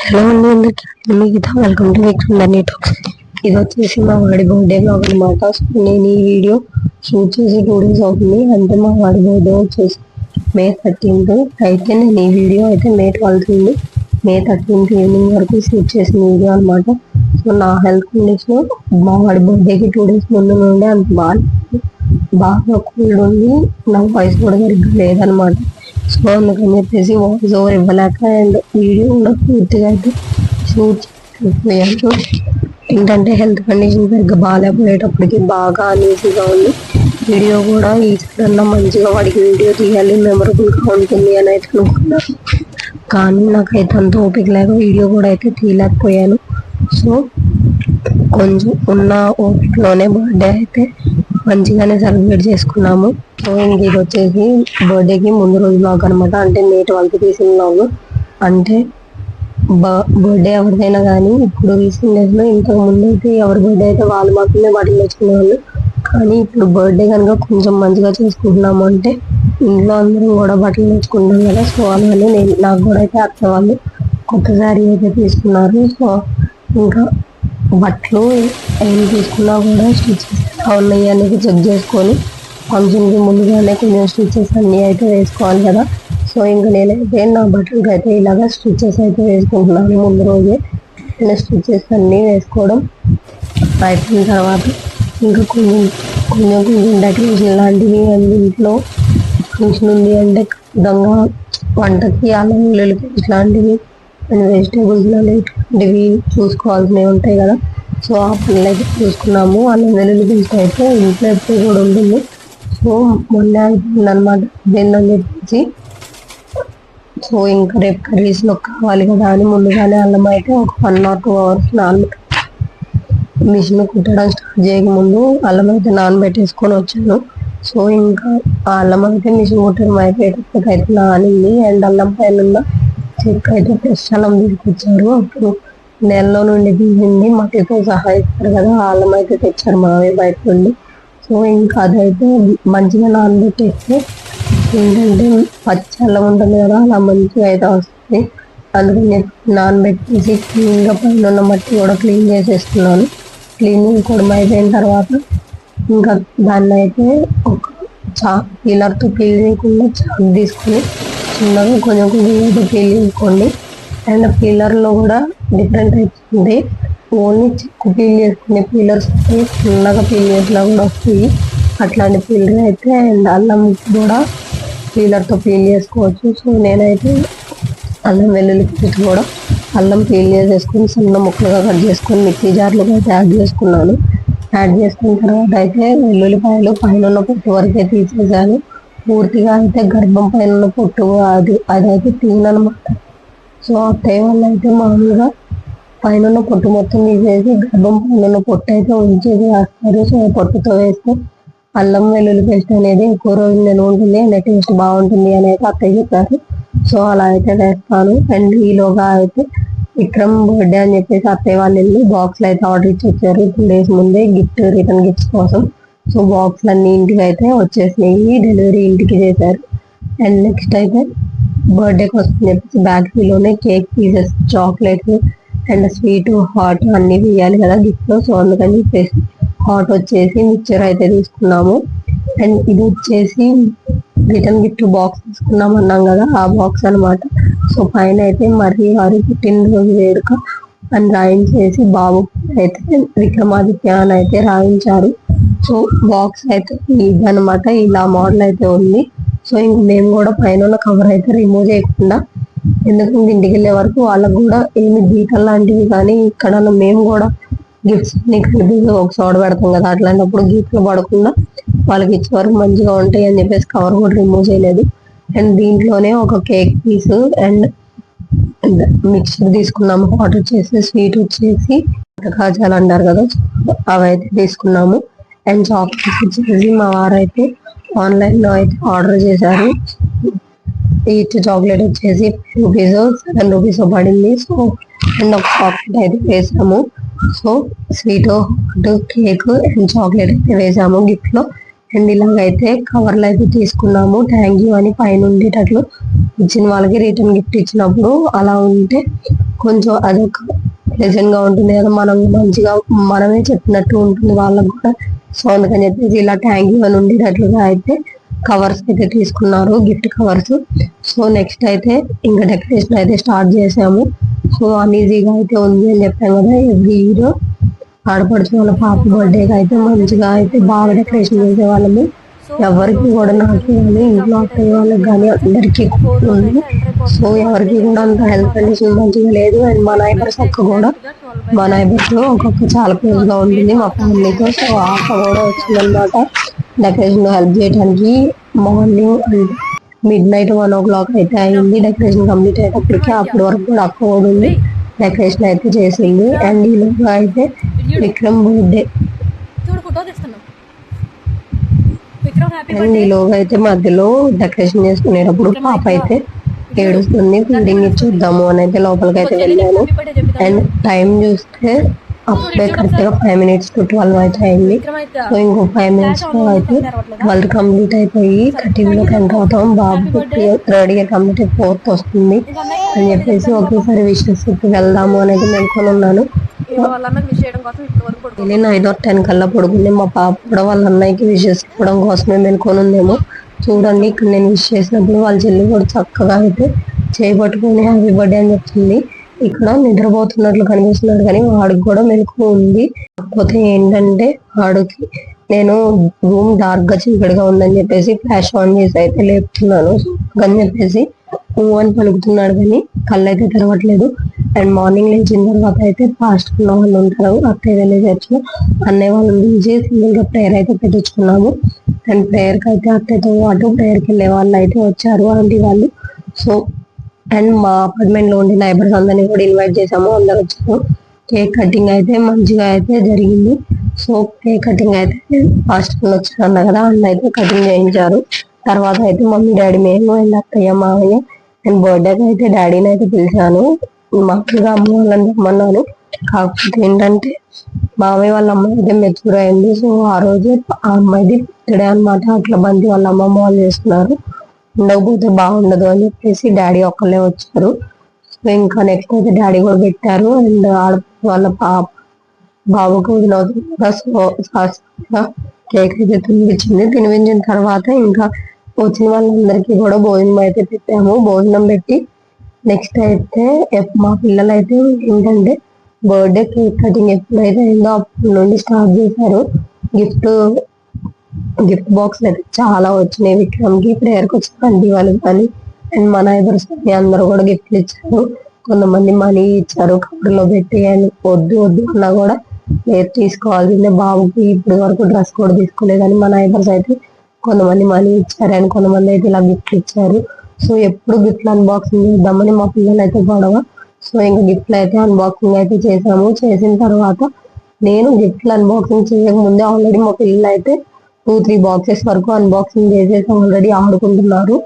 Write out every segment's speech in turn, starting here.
Hello అండి అందరికీ. మీ గీత. వెల్కమ్ టు విక్రమ్ టాక్స్ ఇది వచ్చేసి మా వాడి బర్త్డే బ్లాగ్ అనమాట నేను ఈ వీడియో షూట్ చేసి టూ డేస్ అవుతుంది. అంటే మా వాడి బర్త్డే వచ్చేసి మే థర్టీన్త్. అయితే నేను ఈ వీడియో అయితే మే ట్వెల్త్ ఉంది మే థర్టీన్త్ ఈవినింగ్ వరకు షూట్ చేసిన వీడియో అనమాట సో నా హెల్త్ కండిషన్ మా వాడి బర్త్డేకి టూ డేస్ ముందు నుండి అంత బాగా బాగా కూల్డ్ ఉంది నా వాయిస్ కూడా సరిగ్గా లేదనమాట సో అందుకని చెప్పేసి వాయిస్ ఓవర్ ఇవ్వలేక అండ్ వీడియో కూడా పూర్తిగా అయితే షూట్ చేయకపోయాను. ఏంటంటే హెల్త్ కండిషన్ సరిగ్గా బాగాలేకపోయేటప్పటికి బాగా అనీజీగా ఉంది. వీడియో కూడా ఈసారన్నా మంచిగా వాడికి వీడియో తీయాలి మెమరబుల్గా ఉంటుంది అని అయితే అనుకున్నాను కానీ నాకైతే అంత ఓపిక లేక వీడియో కూడా అయితే తీయలేకపోయాను. సో కొంచెం ఉన్న ఓపికలోనే బర్త్డే అయితే మంచిగానే సెలబ్రేట్ చేసుకున్నాము. సో ఇంక ఇది వచ్చేసి బర్త్డేకి ముందు రోజు బ్లాగ్ అనమాట అంటే నేటి వాళ్ళకి తీసిన బ్లాగ్ అంటే బర్త్డే ఎవరిదైనా కానీ ఇప్పుడు రీసెంట్ డేస్లో ఇంతకు ముందు అయితే ఎవరి బర్త్డే అయితే వాళ్ళు మాత్రమే బట్టలు తెచ్చుకునేవాళ్ళు. కానీ ఇప్పుడు బర్త్డే కనుక కొంచెం మంచిగా చేసుకుంటున్నాము అంటే ఇంట్లో అందరం కూడా బట్టలు తెచ్చుకుంటాం కదా. సో అలానే నేను నాకు కూడా అయితే అత్త వాళ్ళు కొత్త శారీ అయితే తీసుకున్నారు. సో ఇంకా బట్టలు ఏం తీసుకున్నా కూడా స్టిచ్ ఎలా ఉన్నాయి అనేది చెక్ చేసుకొని ఫంక్షన్కి ముందుగానే కొంచెం స్టిచెస్ అన్నీ అయితే వేసుకోవాలి కదా. సో ఇంకా నేనైతే నా బట్టలకి అయితే ఇలాగ స్టిచెస్ అయితే వేసుకుంటున్నాను. ముందు రోజే నేను స్టిచ్చెస్ అన్నీ వేసుకోవడం అయిపోయిన తర్వాత ఇంకా కొంచెం కొంచెం కొంచెం డెకరేషన్ లాంటివి అండ్ ఇంట్లో ఫంక్షన్ ఉంది అంటే ఖచ్చితంగా వంటకి అల్లం వెల్లుల్లి ఇట్లాంటివి అండ్ వెజిటేబుల్స్ ఇట్లాంటివి చూసుకోవాల్సినవి ఉంటాయి కదా. సో ఆ పిల్లలు అయితే చూసుకున్నాము. అల్లం వెల్లుల్లి పేస్ట్ అయితే ఇంట్లో ఎప్పుడు కూడా ఉంటుంది సో మొన్న అయిపోయింది అనమాట అని చెప్పేసి. సో ఇంకా రేపు కర్రీస్లో కావాలి కదా అని ముందుగానే అల్లం అయితే ఒక వన్ ఆర్ టూ అవర్స్ నాన్ మిషన్ కుట్టడం స్టార్ట్ చేయకముందు అల్లం అయితే నానబెట్టేసుకొని వచ్చాను. సో ఇంకా ఆ అల్లం అయితే మిషన్ కుట్టడం అయిపోయేటప్పటికైతే నానింది. అండ్ అల్లం పైన ఉన్న చెక్క అయితే ఫ్రెష్ అల్లం తీసుకొచ్చారు. అప్పుడు నెలలో నుండి తీసింది. మట్టితో సహా ఇస్తారు కదా వాళ్ళం అయితే తెచ్చారు మావయ్య బయట నుండి. సో ఇంకా అదైతే మంచిగా నానబెట్టేస్తే ఏంటంటే పచ్చి అల్లం ఉంటుంది కదా అలా మంచిగా అయితే వస్తుంది. అందుకని నానబెట్టేసి క్లీన్గా పైన ఉన్న మట్టి కూడా క్లీన్ చేసేస్తున్నాను. క్లీన్ కూడా అయిపోయిన తర్వాత ఇంకా దాన్ని అయితే ఒక చా పిల్లర్తో పీల్ చేయకుండా చాక్ తీసుకొని చిన్నగా కొంచెం కొంచెం అయితే పీల్ చేసుకోండి. అండ్ పీలర్లో కూడా డిఫరెంట్ టైప్స్ ఉంది. ఓన్లీ చిక్కు పీల్ చేసుకునే పీలర్స్ చిన్నగా పీల్ చేసినా కూడా వస్తాయి. అట్లాంటి పీలర్ అయితే అండ్ అల్లం కూడా పీలర్తో పీల్ చేసుకోవచ్చు. సో నేనైతే అల్లం వెల్లుల్లి పేస్ట్ కూడా అల్లం పీల్ చేసుకొని సున్న ముక్కలుగా కట్ చేసుకొని మిక్సీ జార్లుగా అయితే యాడ్ చేసుకున్నాను. యాడ్ చేసుకున్న తర్వాత అయితే వెల్లుల్లిపాయలు పైన ఉన్న పొట్టు వరకే తీసేసాను. పూర్తిగా అయితే గర్భం పైన ఉన్న పొట్టు అది అదైతే తీనమాట సో అత్తయ్య వాళ్ళు అయితే మామూలుగా పైన ఉన్న పొట్టు మొత్తం తీసేసి గర్భం పైన ఉన్న పొట్టు అయితే ఉంచేది వేస్తారు సో పొట్టుతో వేస్తే అల్లం వెల్లుల్లి పేస్ట్ అనేది ఎక్కువ రోజులు నిల్వ ఉంటుంది అండ్ టేస్ట్ బాగుంటుంది అని అయితే అత్తయ్య చెప్పారు. సో అలా అయితే వేస్తాను అండ్ ఈలోగా అయితే విక్రమ్ బర్త్డే అని చెప్పేసి అత్తయ్య వాళ్ళు వెళ్ళి బాక్స్లు అయితే ఆర్డర్ ఇచ్చి వచ్చారు. టూ డేస్ ముందే గిఫ్ట్ రిటర్న్ గిఫ్ట్స్ కోసం. సో బాక్స్లు అన్ని ఇంటికి అయితే వచ్చేసినాయి. డెలివరీ ఇంటికి చేశారు. అండ్ నెక్స్ట్ అయితే బర్త్డే కోసం చెప్పేసి బ్యాటరీలోనే cake pieces chocolates and sweet hot అన్ని వేయాలి కదా గిఫ్ట్లో సో అందుకని చెప్పేసి హాట్ వచ్చేసి మిక్చర్ అయితే తీసుకున్నాము. అండ్ ఇది వచ్చేసి రిటర్న్ గిఫ్ట్ బాక్స్ తీసుకున్నాం అన్నాం కదా ఆ బాక్స్ అనమాట సో పైన అయితే మరి వారి పుట్టినరోజు వేడుక అని రాయించేసి బాబు అయితే విక్రమాదిత్య అని అయితే రాయించారు. సో బాక్స్ అయితే ఇదనమాట ఇలా మోడల్ అయితే ఉంది. సో ఇంక మేము కూడా పైన కవర్ అయితే రిమూవ్ చేయకుండా ఎందుకంటే ఇంటికి వెళ్ళే వరకు వాళ్ళకు కూడా ఏమి గీతలు లాంటివి కానీ ఇక్కడ మేము కూడా గిఫ్ట్స్ కలిపి ఒక చోట పెడతాం కదా అట్లాంటప్పుడు గీతలు పడకుండా వాళ్ళకి ఇచ్చే వరకు మంచిగా ఉంటాయి అని చెప్పేసి కవర్ కూడా రిమూవ్ చేయలేదు. అండ్ దీంట్లోనే ఒక కేక్ పీస్ అండ్ మిక్చర్ తీసుకున్నాము హాట్ వచ్చేసి స్వీట్ వచ్చేసి కాజాలు అంటారు కదా అవైతే తీసుకున్నాము. అండ్ చాక్లెట్స్ వచ్చేసి మా వారు అయితే ఆన్లైన్లో అయితే ఆర్డర్ చేశారు. ఈ చాక్లెట్ వచ్చేసి రూపీస్ సెవెన్ రూపీస్ పడింది. సో అండ్ ఒక చాక్లెట్ అయితే వేసాము. So sweet hot cake and chocolate అయితే వేసాము గిఫ్ట్లో. అండ్ ఇలాగైతే కవర్లు అయితే తీసుకున్నాము. థ్యాంక్ యూ అని పైన ఉండేటట్లు ఇచ్చిన వాళ్ళకి రిటర్న్ గిఫ్ట్ ఇచ్చినప్పుడు అలా ఉంటే కొంచెం అదొక ప్లెజెంట్గా ఉంటుంది కదా. మనం మంచిగా మనమే చెప్పినట్టు ఉంటుంది. వాళ్ళకి కూడా సో అందుకని చెప్పేసి ఇలా థ్యాంక్ యూ అని ఉండేటట్లుగా అయితే కవర్స్ అయితే తీసుకున్నారు గిఫ్ట్ కవర్స్. సో నెక్స్ట్ అయితే ఇంకా డెకరేషన్ అయితే స్టార్ట్ చేసాము. సో అన్ఈజీగా అయితే ఉంది అని చెప్పాను కదా ఎవ్రీ ఇయర్ ఆడపడుచు వాళ్ళ పాప బర్త్డేకి అయితే మంచిగా అయితే బాగా డెకరేషన్ చేసేవాళ్ళము. ఎవరికి కూడా నాకు కానీ ఇంట్లో అత్తయ్య వాళ్ళకి కానీ అందరికీ ఉంది సో ఎవరికి కూడా అంత హెల్త్ కండిషన్ మంచిగా లేదు. అండ్ మా నైబర్స్ అక్క కూడా మా నైబర్స్ ఒక్కొక్క చాలా క్లోజ్ ఉంటుంది మా ఫ్యామిలీతో సో ఆ అక్క కూడా వచ్చిందనమాట డెకరేషన్ హెల్ప్ చేయడానికి morning and midnight one o'clock అయితే అయింది. డెకరేషన్ కంప్లీట్ అయ్యేటప్పటికి అప్పటి వరకు కూడా అక్క కూడా ఉంది. డెకరేషన్ అయితే చేసింది. అండ్ ఈ అయితే Vikram birthday Vikram happy and ఈ లోగా అయితే మధ్యలో డెకరేషన్ చేసుకునేటప్పుడు పాప అయితే ఏడుస్తుంది ఫీడింగ్ ఇచ్చేద్దాము అని అయితే లోపలికి అయితే వెళ్ళాను. అండ్ టైం చూస్తే అప్పుడే కరెక్ట్గా ఫైవ్ మినిట్స్ టు ట్వెల్వ్ అయితే అయింది సో ఇంకో ఫైవ్ మినిట్స్లో అయితే ట్వెల్వ్ కంప్లీట్ అయిపోయి థర్టీన్లో కంట అవుతాం బాబు థర్డ్ ఇయర్ కంప్లీట్ అయి ఫోర్త్ వస్తుంది. అని చెప్పేసి ఒకేసారి విషెస్ వెళ్దాము అనేది మెనుకొని ఉన్నాను. విష్ నైన్ ఆర్ టెన్ కల్లా పడుకుంది. మా పాప కూడా వాళ్ళ అన్నయ్యకి విషెస్ ఇవ్వడం కోసమే మెనుకొని ఉందేమో. చూడండి ఇక్కడ నేను విష్ చేసినప్పుడు వాళ్ళ చెల్లి కూడా చక్కగా అయితే చేయబట్టుకుని హ్యాపీ బర్త్డే అని చెప్తుంది. ఇక్కడ నిద్రపోతున్నట్లు కనిపిస్తున్నాడు కానీ వాడికి కూడా మెలకు ఉంది. కాకపోతే ఏంటంటే వాడికి నేను రూమ్ డార్క్గా చీకటిగా ఉందని చెప్పేసి ఫ్లాష్ ఆన్ చేసి అయితే లేపుతున్నాను. అని చెప్పేసి నువ్వు అని పలుకుతున్నాడు కానీ కళ్ళు అయితే తెరవట్లేదు. అండ్ మార్నింగ్ లేచిన తర్వాత అయితే ఫాస్ట్ ఉన్న వాళ్ళు ఉంటారు. అత్తయ్య వెళ్ళే చర్చ్ అన్నయ్య వాళ్ళని పిలిచి సింగిల్గా ప్రేయర్ అయితే పెట్టించుకున్నాము. అండ్ ప్రేయర్కి అయితే అత్తయ్యతో పాటు ప్రేయర్కి వెళ్ళే వాళ్ళు అయితే వచ్చారు అలాంటి వాళ్ళు. సో అండ్ మా అపార్ట్మెంట్లో ఉండే నైబర్స్ అందరినీ కూడా ఇన్వైట్ చేసాము అందరు వచ్చారు. కేక్ కటింగ్ అయితే మంచిగా అయితే జరిగింది. సో కేక్ కటింగ్ అయితే ఫాస్ట్ వచ్చారు అన్న కదా. అన్న అయితే కటింగ్ చేయించారు. తర్వాత అయితే మమ్మీ డాడీ మేము అండ్ అత్తయ్య మామయ్య అండ్ బర్త్డేకి అయితే డాడీని అయితే పిలిచాను. మామూలుగా అమ్మ వాళ్ళని రమ్మన్నాను కాకపోతే ఏంటంటే మామయ్య వాళ్ళ అమ్మాయి అయితే మెచ్యూర్ అయింది. సో ఆ రోజు ఆ అమ్మాయిది బర్త్డే అనమాట అట్లా బంతి వాళ్ళ అమ్మమ్మ వాళ్ళు చేస్తున్నారు ఉండకపోతే బాగుండదు అని చెప్పేసి డాడీ ఒక్కళ్ళే వచ్చారు. సో ఇంకా నెక్స్ట్ అయితే డాడీ కూడా పెట్టారు. అండ్ ఆడ వాళ్ళ పాప బాబుకు వదిలవుతుంది సో కేక్ అయితే తినిపించింది. తినిపించిన తర్వాత ఇంకా వచ్చిన వాళ్ళందరికీ కూడా భోజనం అయితే పెట్టాము. భోజనం పెట్టి నెక్స్ట్ అయితే మా పిల్లలు అయితే ఏంటంటే బర్త్డే కేక్ కటింగ్ ఎప్పుడైతే అయిందో అప్పటి నుండి స్టార్ట్ చేశారు. గిఫ్ట్ గిఫ్ట్ బాక్స్ అయితే చాలా వచ్చినాయి విక్రమ్కి ప్రేయర్కి వచ్చిన వాళ్ళకి కానీ అండ్ మన నైబర్స్ కానీ అందరూ కూడా గిఫ్ట్లు ఇచ్చారు. కొంతమంది మనీ ఇచ్చారు కవర్లో పెట్టి అని వద్దు వద్దు అన్నా కూడా లేదు తీసుకోవాల్సిందే బాబుకి. ఇప్పటి వరకు డ్రెస్ కూడా తీసుకోలేదని మా నైబర్స్ అయితే కొంతమంది మనీ ఇచ్చారు అండ్ కొంతమంది అయితే ఇలా గిఫ్ట్లు ఇచ్చారు. సో ఎప్పుడు గిఫ్ట్లు అన్బాక్సింగ్ చేద్దామని మా పిల్లలు అయితే గొడవ. సో ఇంకా గిఫ్ట్లు అయితే అన్బాక్సింగ్ అయితే చేసాము. చేసిన తర్వాత నేను గిఫ్ట్లు అన్బాక్సింగ్ చేయకముందే ఆల్రెడీ మా పిల్లలు అయితే టూ త్రీ బాక్సెస్ వరకు అన్బాక్సింగ్ చేసేసి. ఆల్రెడీ ఆడుకుంటున్నారు.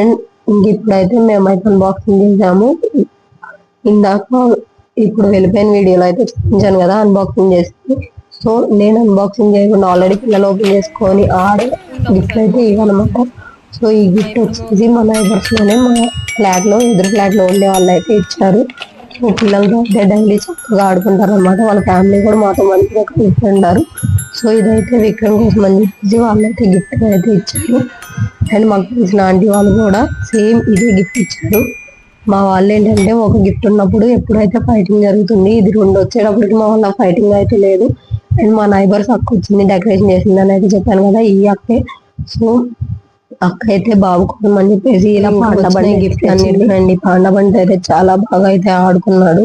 అండ్ ఇంక ఇప్పుడైతే మేమైతే అన్బాక్సింగ్ చేసాము. ఇందాక ఇప్పుడు వెళ్ళిపోయిన వీడియోలో అయితే చూపించాను కదా అన్బాక్సింగ్ చేసి సో నేను అన్బాక్సింగ్ చేయకుండా ఆల్రెడీ పిల్లలు ఓపెన్ చేసుకొని ఆడే గిఫ్ట్ అయితే ఇవ్వనమాట. సో ఈ గిఫ్ట్ వచ్చేసి మా నైబర్స్లోనే మా ఫ్లాట్లో ఎదురు ఫ్లాట్లో ఉండే వాళ్ళు అయితే ఇచ్చారు. సో పిల్లలతో అయితే డైలీ చక్కగా ఆడుకుంటారు అనమాట వాళ్ళ ఫ్యామిలీ కూడా మాతో మంచిగా కలిసి సో ఇదైతే విక్రమ్ కోసం అని చెప్పేసి వాళ్ళైతే గిఫ్ట్ అయితే ఇచ్చారు. అండ్ మాకు తెలిసిన ఆంటీ వాళ్ళు కూడా సేమ్ ఇదే గిఫ్ట్ ఇచ్చారు. మా వాళ్ళు ఏంటంటే ఒక గిఫ్ట్ ఉన్నప్పుడు ఎప్పుడైతే ఫైటింగ్ జరుగుతుంది ఇది రెండు వచ్చేటప్పటికి మా వాళ్ళ ఫైటింగ్ అయితే లేదు. అండ్ మా నైబర్స్ అక్క వచ్చింది డెకరేషన్ చేసింది అని అయితే చెప్పాను కదా ఈ అక్కే. సో అక్క అయితే బాబు కోసం అని చెప్పేసి ఇలా పాండ బండి గిఫ్ట్ అన్నిటికండి పాండ బండి అయితే చాలా బాగా అయితే ఆడుకున్నాడు.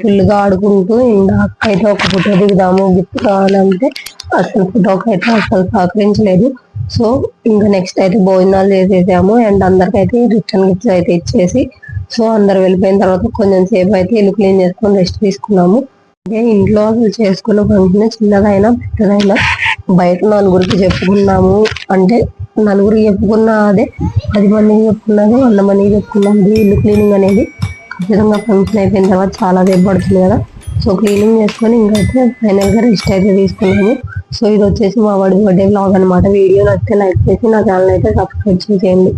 ఫుల్గా ఆడుకుంటూ ఇంకా అక్క అయితే ఒక ఫోటో దిగుదాము గిఫ్ట్ కావాలంటే అసలు ఫోటోకి అయితే అసలు సహకరించలేదు. సో ఇంకా నెక్స్ట్ అయితే భోజనాలు చేసేసాము అండ్ అందరికైతే రిటర్న్ గిఫ్ట్స్ అయితే ఇచ్చేసి సో అందరు వెళ్ళిపోయిన తర్వాత కొంచెం సేపు అయితే ఇల్లు క్లీన్ చేసుకొని రెస్ట్ తీసుకున్నాము. అదే ఇంట్లో అసలు చేసుకున్న ఫంక్షన్ చిన్నదైనా పెద్దదైనా బయట నలుగురికి చెప్పుకున్నాము. అంటే నలుగురికి చెప్పుకున్న అదే పది మందికి చెప్పుకున్నది వంద మందికి చెప్పుకున్నది ఇల్లు క్లీనింగ్ అనేది ఖచ్చితంగా ఫంక్షన్ అయిపోయిన తర్వాత చాలా సేపు పడుతుంది కదా. సో క్లీనింగ్ చేసుకొని ఇంకైతే ఫైనల్గా రెస్ట్ అయితే తీసుకున్నాము. సో ఇది వచ్చేసి మా వాడి బర్త్డే బ్లాగ్ అనమాట వీడియో నచ్చితే లైక్ చేసి నా ఛానల్ అయితే సబ్స్క్రైబ్ చేసేయండి.